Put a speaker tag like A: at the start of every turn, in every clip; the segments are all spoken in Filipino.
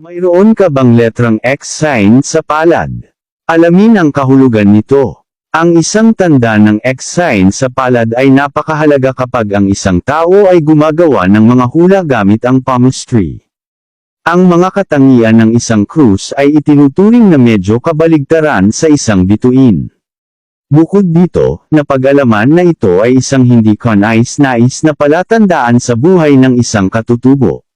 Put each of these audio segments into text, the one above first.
A: Mayroon ka bang letrang X sign sa palad? Alamin ang kahulugan nito. Ang isang tanda ng X sign sa palad ay napakahalaga kapag ang isang tao ay gumagawa ng mga hula gamit ang palmistry. Ang mga katangian ng isang krus ay itinuturing na medyo kabaligtaran sa isang bituin. Bukod dito, napag-alaman na ito ay isang hindi kanais-nais na palatandaan sa buhay ng isang katutubo.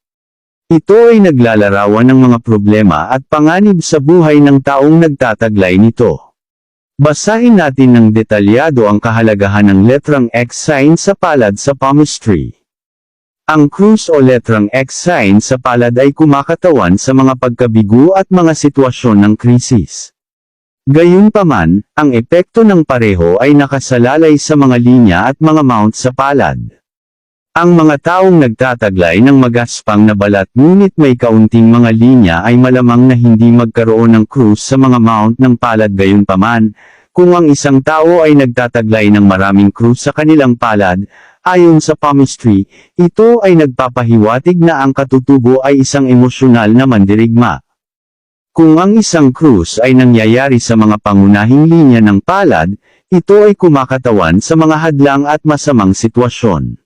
A: Ito ay naglalarawan ng mga problema at panganib sa buhay ng taong nagtataglay nito. Basahin natin ng detalyado ang kahalagahan ng letrang X sign sa palad sa palmistry. Ang krus o letrang X sign sa palad ay kumakatawan sa mga pagkabigo at mga sitwasyon ng krisis. Gayunpaman, ang epekto ng pareho ay nakasalalay sa mga linya at mga mount sa palad. Ang mga taong nagtataglay ng magaspang na balat ngunit may kaunting mga linya ay malamang na hindi magkaroon ng krus sa mga mount ng palad gayunpaman, kung ang isang tao ay nagtataglay ng maraming krus sa kanilang palad, ayon sa palmistry, ito ay nagpapahiwatig na ang katutubo ay isang emosyonal na mandirigma. Kung ang isang krus ay nangyayari sa mga pangunahing linya ng palad, ito ay kumakatawan sa mga hadlang at masamang sitwasyon.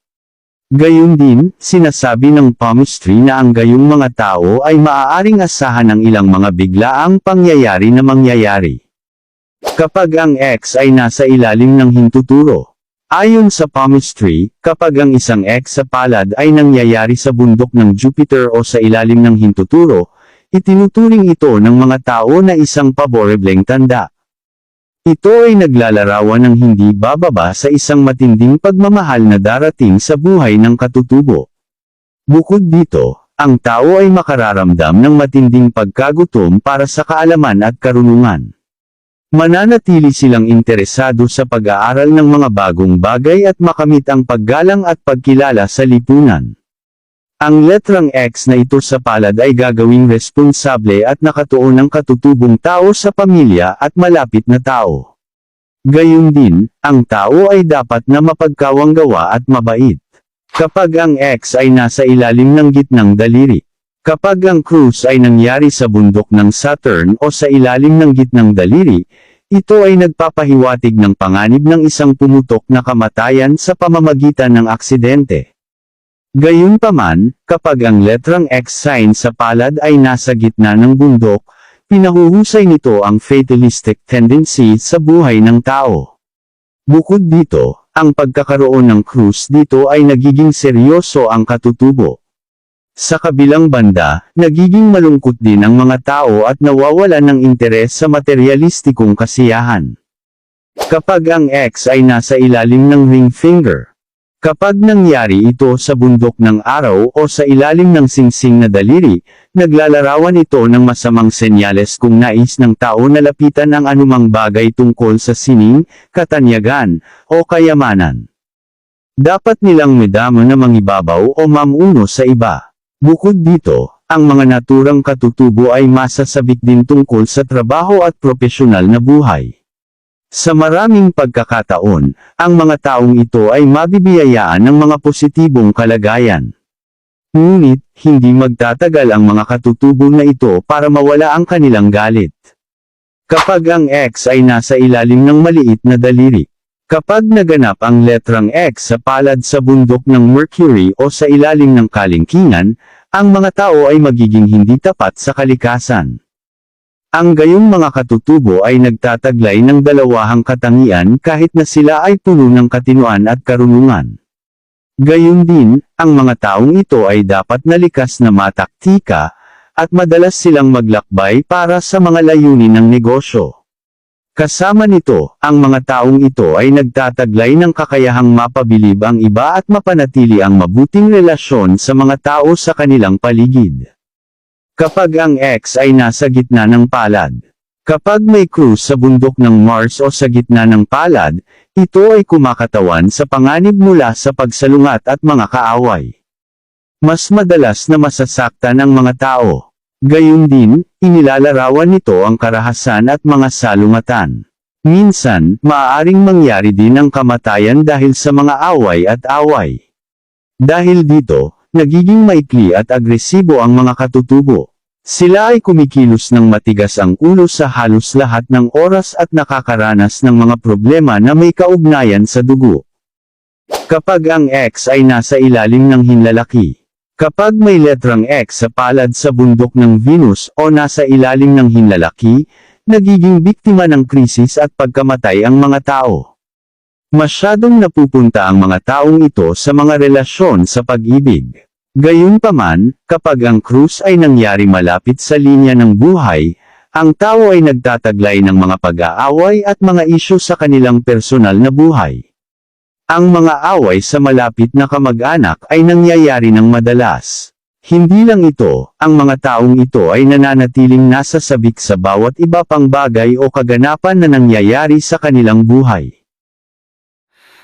A: Gayun din, sinasabi ng palmistry na ang gayong mga tao ay maaaring asahan ng ilang mga biglaang pangyayari na mangyayari. Kapag ang X ay nasa ilalim ng hintuturo. Ayon sa palmistry, kapag ang isang X sa palad ay nangyayari sa bundok ng Jupiter o sa ilalim ng hintuturo, Itinuturing ito ng mga tao na isang paborebleng tanda. Ito ay naglalarawan ng hindi bababa sa isang matinding pagmamahal na darating sa buhay ng katutubo. Bukod dito, ang tao ay makararamdam ng matinding pagkagutom para sa kaalaman at karunungan. Mananatili silang interesado sa pag-aaral ng mga bagong bagay at makamit ang paggalang at pagkilala sa lipunan. Ang letrang X na ito sa palad ay gagawing responsable at nakatuon ng katutubong tao sa pamilya at malapit na tao. Gayun din, ang tao ay dapat na mapagkawanggawa at mabait. Kapag ang X ay nasa ilalim ng gitnang daliri. Kapag ang cruise ay nangyari sa bundok ng Saturn o sa ilalim ng gitnang daliri, ito ay nagpapahiwatig ng panganib ng isang pumutok na kamatayan sa pamamagitan ng aksidente. Gayunpaman, kapag ang letrang X sign sa palad ay nasa gitna ng bundok, pinahuhusay nito ang fatalistic tendency sa buhay ng tao. Bukod dito, ang pagkakaroon ng krus dito ay nagiging seryoso ang katutubo. Sa kabilang banda, nagiging malungkot din ang mga tao at nawawala ng interes sa materialistikong kasiyahan. Kapag ang X ay nasa ilalim ng ring finger, Kapag nangyari ito sa bundok ng araw o sa ilalim ng singsing na daliri, naglalarawan ito ng masamang senyales kung nais ng tao na lapitan ang anumang bagay tungkol sa sining, katanyagan, o kayamanan. Dapat nilang medamo na mangibabaw o mamuno sa iba. Bukod dito, ang mga naturang katutubo ay masasabik din tungkol sa trabaho at profesional na buhay. Sa maraming pagkakataon, ang mga taong ito ay mabibiyayaan ng mga positibong kalagayan. Ngunit, hindi magtatagal ang mga katutubo na ito para mawala ang kanilang galit. Kapag ang X ay nasa ilalim ng maliit na daliri. Kapag naganap ang letrang X sa palad sa bundok ng Mercury o sa ilalim ng kalingkingan, ang mga tao ay magiging hindi tapat sa kalikasan. Ang gayong mga katutubo ay nagtataglay ng dalawahang katangian kahit na sila ay puno ng katinuan at karunungan. Gayun din, ang mga taong ito ay dapat nalikas na mataktika, at madalas silang maglakbay para sa mga layunin ng negosyo. Kasama nito, ang mga taong ito ay nagtataglay ng kakayahang mapabilib ang iba at mapanatili ang mabuting relasyon sa mga tao sa kanilang paligid. Kapag ang X ay nasa gitna ng palad. Kapag may cruise sa bundok ng Mars o sa gitna ng palad, ito ay kumakatawan sa panganib mula sa pagsalungat at mga kaaway. Mas madalas na masasaktan ang mga tao. Gayun din, inilalarawan nito ang karahasan at mga salungatan. Minsan, maaaring mangyari din ang kamatayan dahil sa mga away at away. Dahil dito, nagiging maikli at agresibo ang mga katutubo. Sila ay kumikilos ng matigas ang ulo sa halos lahat ng oras at nakakaranas ng mga problema na may kaugnayan sa dugo. Kapag ang X ay nasa ilalim ng hinlalaki. Kapag may letrang X sa palad sa bundok ng Venus o nasa ilalim ng hinlalaki, nagiging biktima ng krisis at pagkamatay ang mga tao. Masyadong napupunta ang mga taong ito sa mga relasyon sa pag-ibig. Gayunpaman, kapag ang cruise ay nangyari malapit sa linya ng buhay, ang tao ay nagtataglay ng mga pag-aaway at mga isyu sa kanilang personal na buhay. Ang mga away sa malapit na kamag-anak ay nangyayari ng madalas. Hindi lang ito, ang mga taong ito ay nananatiling nasa sabik sa bawat iba pang bagay o kaganapan na nangyayari sa kanilang buhay.